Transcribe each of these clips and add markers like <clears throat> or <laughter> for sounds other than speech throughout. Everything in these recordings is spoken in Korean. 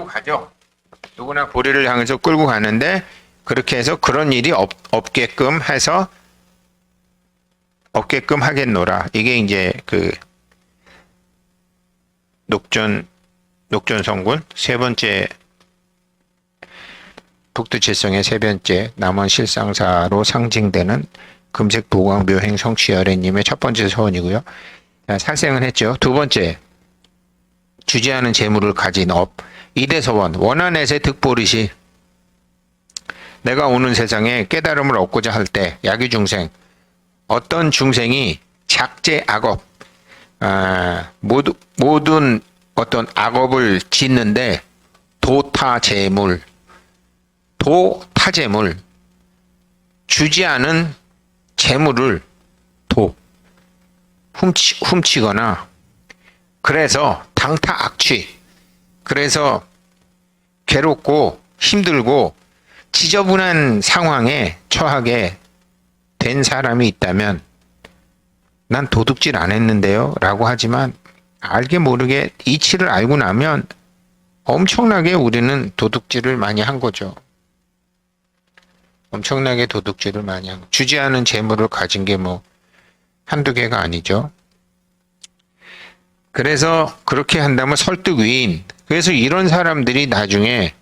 끌고 가죠. 누구나 보리를 향해서 끌고 가는데 그렇게 해서 그런 일이 없, 없게끔 해서 없게끔 하겠노라. 이게 이제 그 녹전 녹전 성군 세 번째 북두칠성의 세 번째 남원 실상사로 상징되는 금색 보광 묘행 성취열애님의 첫 번째 소원이고요. 자, 살생은 했죠. 두 번째 주지하는 재물을 가진 업 이대서원 원한에세 득보리시 내가 오는 세상에 깨달음을 얻고자 할 때 야기 중생 어떤 중생이 작제 악업 아, 모두, 모든 어떤 악업을 짓는데 도타재물 도타재물 주지 않은 재물을 도 훔치, 훔치거나 그래서 당타 악취 그래서 괴롭고 힘들고 지저분한 상황에 처하게 된 사람이 있다면 난 도둑질 안 했는데요 라고 하지만 알게 모르게 이치를 알고 나면 엄청나게 우리는 도둑질을 많이 한 거죠. 엄청나게 도둑질을 많이 한 거. 주지 않은 재물을 가진 게 뭐 한두 개가 아니죠. 그래서 그렇게 한다면 설득 위인. 그래서 이런 사람들이 나중에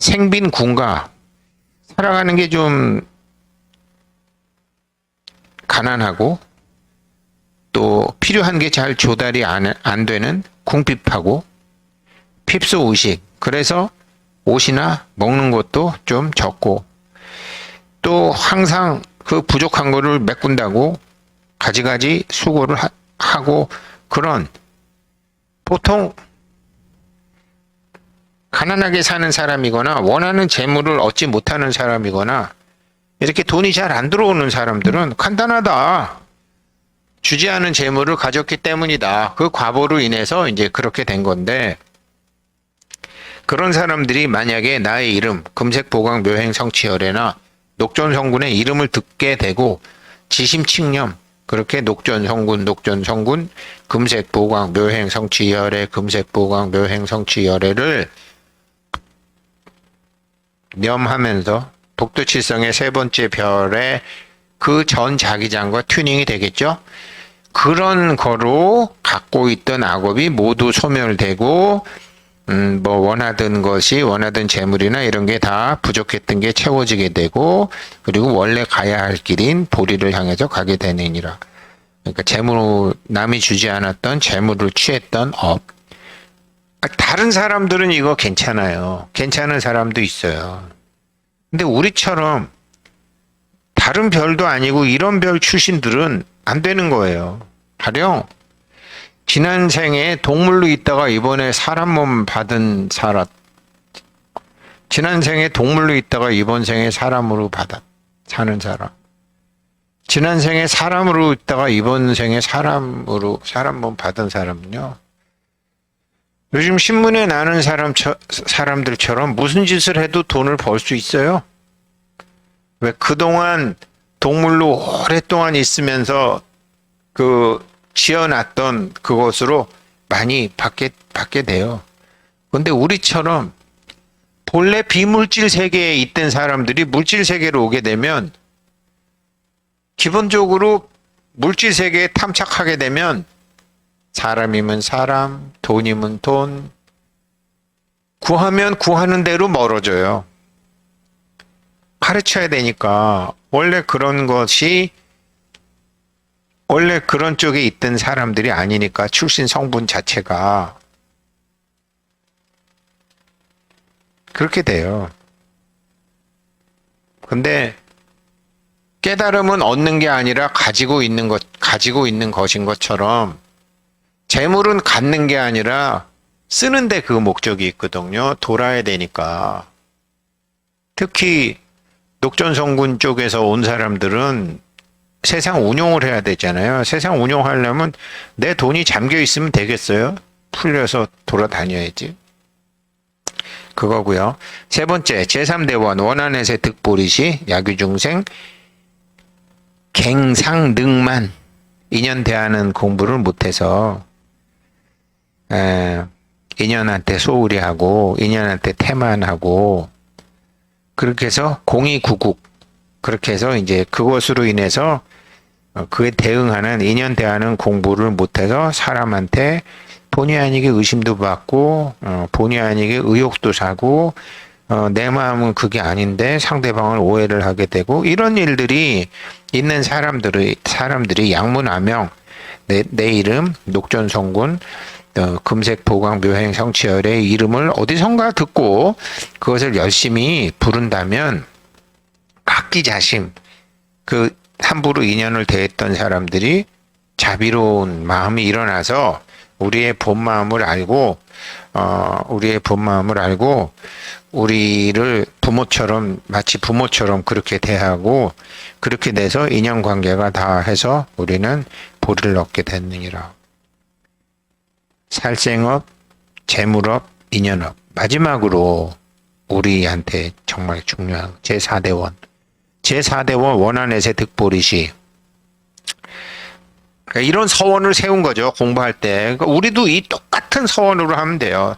생빈 군가 살아가는 게 좀 가난하고 또 필요한 게 잘 조달이 안, 안 되는 궁핍하고 핍소 의식. 그래서 옷이나 먹는 것도 좀 적고 또 항상 그 부족한 거를 메꾼다고 가지가지 수고를 하, 하고 그런 보통 가난하게 사는 사람이거나 원하는 재물을 얻지 못하는 사람이거나 이렇게 돈이 잘 안 들어오는 사람들은 간단하다. 주지 않은 재물을 가졌기 때문이다. 그 과보로 인해서 이제 그렇게 된 건데 그런 사람들이 만약에 나의 이름 금색 보강 묘행 성취열애나 녹전 성군의 이름을 듣게 되고 지심칙념 그렇게 녹전 성군 녹전 성군 금색 보강 묘행 성취열애 금색 보강 묘행 성취열애를 념하면서 독도칠성의 세 번째 별의 그 전 자기장과 튜닝이 되겠죠. 그런 거로 갖고 있던 악업이 모두 소멸되고 음, 뭐 원하던 것이 원하던 재물이나 이런 게 다 부족했던 게 채워지게 되고 그리고 원래 가야 할 길인 보리를 향해서 가게 되느니라. 그러니까 재물 남이 주지 않았던 재물을 취했던 업. 아, 다른 사람들은 이거 괜찮아요. 괜찮은 사람도 있어요. 근데 우리처럼 다른 별도 아니고 이런 별 출신들은 안 되는 거예요. 가령 지난 생에 동물로 있다가 이번에 사람 몸 받은 사람 지난 생에 동물로 있다가 이번 생에 사람으로 받아 사는 사람 지난 생에 사람으로 있다가 이번 생에 사람으로 사람 몸 받은 사람은요 요즘 신문에 나는 사람 사람들처럼 무슨 짓을 해도 돈을 벌 수 있어요. 왜 그동안 동물로 오랫동안 있으면서 그 지어놨던 그것으로 많이 받게 받게 돼요. 근데 우리처럼 본래 비물질 세계에 있던 사람들이 물질 세계로 오게 되면 기본적으로 물질 세계에 탐착하게 되면 사람이면 사람, 돈이면 돈 구하면 구하는 대로 멀어져요. 가르쳐야 되니까 원래 그런 것이 원래 그런 쪽에 있던 사람들이 아니니까 출신 성분 자체가 그렇게 돼요. 근데 깨달음은 얻는 게 아니라 가지고 있는 것, 가지고 있는 것인 것처럼 재물은 갖는 게 아니라 쓰는데 그 목적이 있거든요. 돌아야 되니까. 특히 녹전성군 쪽에서 온 사람들은 세상 운용을 해야 되잖아요. 세상 운용하려면 내 돈이 잠겨 있으면 되겠어요? 풀려서 돌아다녀야지. 그거고요. 세 번째, 제3대원 원한에세 득보리시 야규중생 갱상 능만 인연 대하는 공부를 못해서 에, 인연한테 소홀히 하고 인연한테 태만 하고 그렇게 해서 공이구국 그렇게 해서 이제 그것으로 인해서 어, 그에 대응하는 인연 대하는 공부를 못해서 사람한테 본의 아니게 의심도 받고 어, 본의 아니게 의혹도 사고 어, 내 마음은 그게 아닌데 상대방을 오해를 하게 되고 이런 일들이 있는 사람들의 사람들이 양문하명 내, 내 이름 녹전성군 어, 금색 보강 묘행 성치열의 이름을 어디선가 듣고 그것을 열심히 부른다면 각기 자심 그 함부로 인연을 대했던 사람들이 자비로운 마음이 일어나서 우리의 본 마음을 알고 어 우리의 본 마음을 알고 우리를 부모처럼 마치 부모처럼 그렇게 대하고 그렇게 돼서 인연 관계가 다 해서 우리는 보리를 얻게 됐느니라. 살생업, 재물업, 인연업. 마지막으로 우리한테 정말 중요한 제4대원. 제4대원 원한에세 득보리시. 그러니까 이런 서원을 세운 거죠. 공부할 때. 그러니까 우리도 이 똑같은 서원으로 하면 돼요.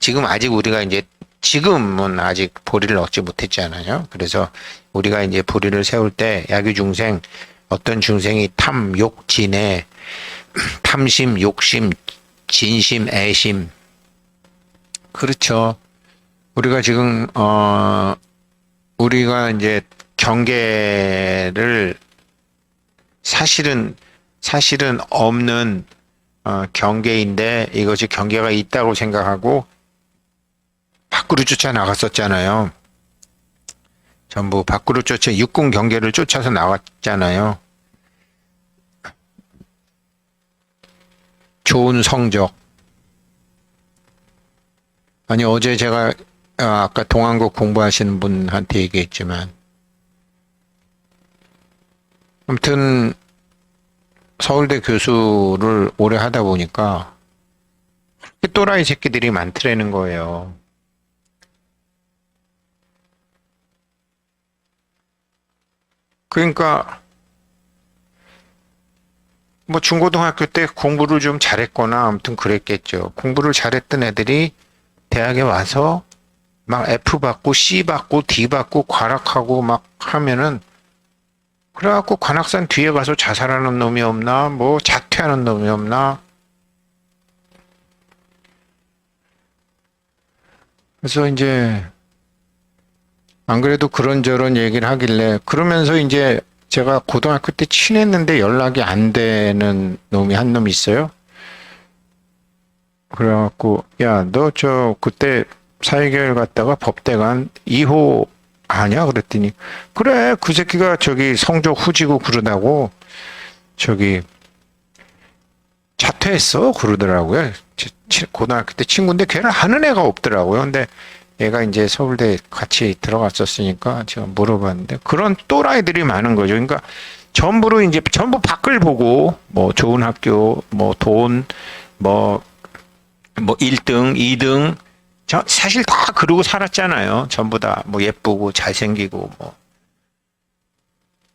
지금 아직 우리가 이제 지금은 아직 보리를 얻지 못했잖아요. 그래서 우리가 이제 보리를 세울 때 야규 중생 어떤 중생이 탐, 욕, 진해, <clears throat> 탐심, 욕심, 진심, 애심. 그렇죠. 우리가 지금 어 우리가 이제 경계를 사실은 사실은 없는 어, 경계인데 이것이 경계가 있다고 생각하고 밖으로 쫓아 나갔었잖아요. 전부 밖으로 쫓아 육군 경계를 쫓아서 나왔잖아요. 좋은 성적. 아니 어제 제가 아, 아까 동안국 공부하시는 분한테 얘기했지만 아무튼 서울대 교수를 오래 하다 보니까 또라이 새끼들이 많더라는 거예요. 그러니까 뭐 중고등학교 때 공부를 좀 잘했거나 아무튼 그랬겠죠. 공부를 잘했던 애들이 대학에 와서 막 F 받고 C 받고 D 받고 과락하고 막 하면은 그래갖고 관악산 뒤에 가서 자살하는 놈이 없나 뭐 자퇴하는 놈이 없나 그래서 이제 안 그래도 그런저런 얘기를 하길래 그러면서 이제 제가 고등학교 때 친했는데 연락이 안 되는 놈이 한놈 있어요. 그래갖고 야 너 저 그때 사회계열 갔다가 법대관 2호 아냐 그랬더니 그래 그 새끼가 저기 성적 후지고 그러다고 저기 자퇴했어 그러더라고요. 고등학교 때 친구인데 걔를 하는 애가 없더라고요. 근데 얘가 이제 서울대 같이 들어갔었으니까 제가 물어봤는데 그런 또라이들이 많은 거죠. 그러니까 전부로 이제 전부 밖을 보고 뭐 좋은 학교, 뭐 돈, 뭐, 뭐 1등, 2등, 저 사실 다 그러고 살았잖아요. 전부 다 뭐 예쁘고 잘생기고 뭐.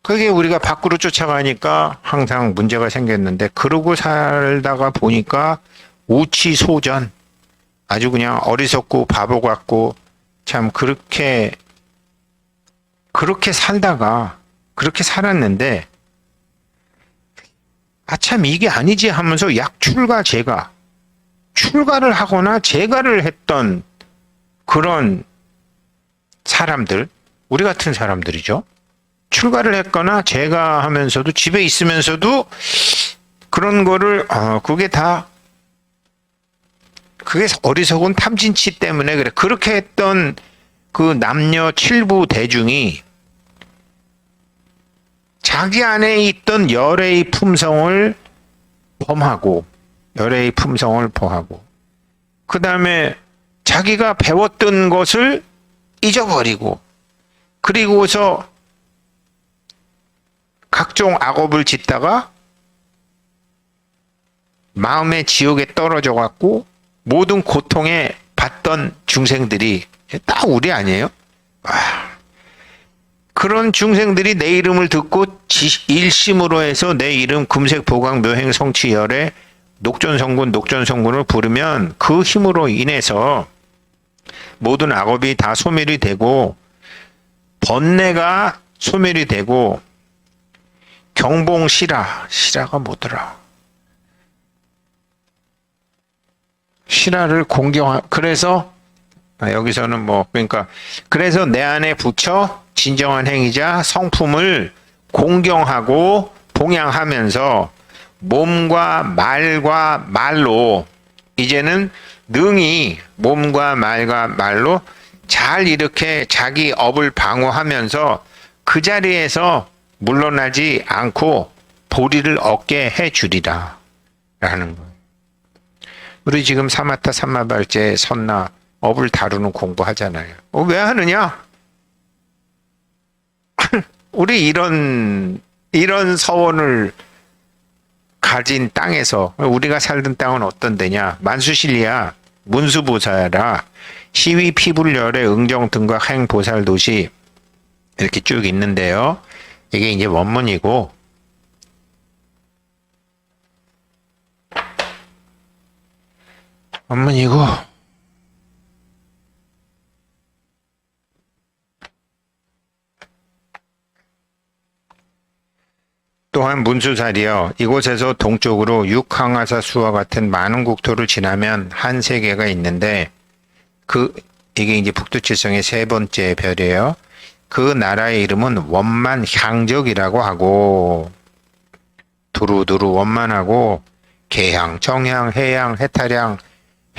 그게 우리가 밖으로 쫓아가니까 항상 문제가 생겼는데 그러고 살다가 보니까 우치소전 아주 그냥 어리석고 바보 같고 참 그렇게 그렇게 살다가 그렇게 살았는데 아 참 이게 아니지 하면서 약출가 제가 출가를 하거나 재가를 했던 그런 사람들 우리 같은 사람들이죠. 출가를 했거나 재가 하면서도 집에 있으면서도 그런 거를 어 그게 다 그게 어리석은 탐진치 때문에 그래. 그렇게 했던 그 남녀 칠부 대중이 자기 안에 있던 열애의 품성을 범하고 열애의 품성을 범하고 그 다음에 자기가 배웠던 것을 잊어버리고 그리고서 각종 악업을 짓다가 마음의 지옥에 떨어져 갖고 모든 고통에 받던 중생들이 딱 우리 아니에요? 와. 그런 중생들이 내 이름을 듣고 지- 일심으로 해서 내 이름 금색 보강 묘행 성취 열에 녹전성군, 녹전성군을 부르면 그 힘으로 인해서 모든 악업이 다 소멸이 되고 번뇌가 소멸이 되고 경봉시라 시라가 뭐더라 시라를 공경하 그래서 아, 여기서는 뭐 그러니까 그래서 내 안에 붙여 진정한 행위자 성품을 공경하고 봉양하면서 몸과 말과 말로 이제는 능히 몸과 말과 말로 잘 이렇게 자기 업을 방어하면서 그 자리에서 물러나지 않고 보리를 얻게 해 주리라 라는 거예요. 우리 지금 사마타 삼마발제 선나 업을 다루는 공부하잖아요. 어, 왜 하느냐? <laughs> 우리 이런 이런 서원을 가진 땅에서 우리가 살던 땅은 어떤 데냐? 만수실리아 문수보살아 시위 피불열의 응정 등과 행 보살 도시 이렇게 쭉 있는데요. 이게 이제 원문이고 원문이고 또한 문수살이여 이곳에서 동쪽으로 육항하사 수와 같은 많은 국토를 지나면 한 세계가 있는데 그 이게 이제 북두칠성의 세 번째 별이에요. 그 나라의 이름은 원만 향적이라고 하고 두루두루 원만하고 개향, 정향, 해양, 해탈향,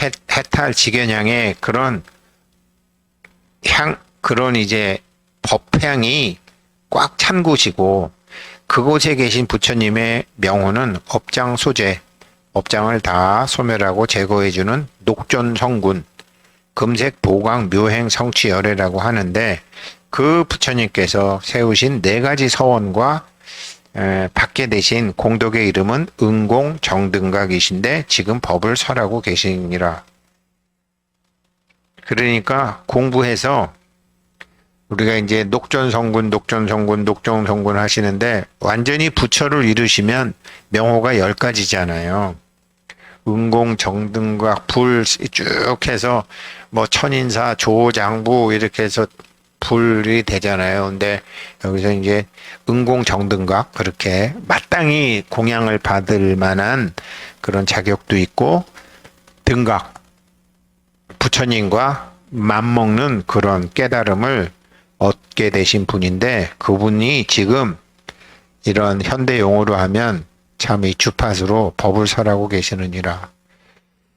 해, 해탈, 직연향의 그런 향 그런 이제 법향이 꽉 찬 곳이고 그곳에 계신 부처님의 명호는 업장 소재, 업장을 다 소멸하고 제거해주는 녹존성군, 금색 보강 묘행 성취 열애라고 하는데 그 부처님께서 세우신 네 가지 서원과 에, 받게 되신 공덕의 이름은 은공 정등각이신데 지금 법을 설하고 계시니라. 그러니까 공부해서 우리가 이제 녹전성군, 녹전성군, 녹정성군 하시는데 완전히 부처를 이루시면 명호가 열 가지잖아요. 은공, 정등각, 불 쭉 해서 뭐 천인사, 조장부 이렇게 해서 불이 되잖아요. 근데 여기서 이제 은공, 정등각 그렇게 마땅히 공양을 받을 만한 그런 자격도 있고 등각 부처님과 맞먹는 그런 깨달음을 얻게 되신 분인데 그분이 지금 이런 현대 용어로 하면 참 이 주파수로 법을 설하고 계시느니라.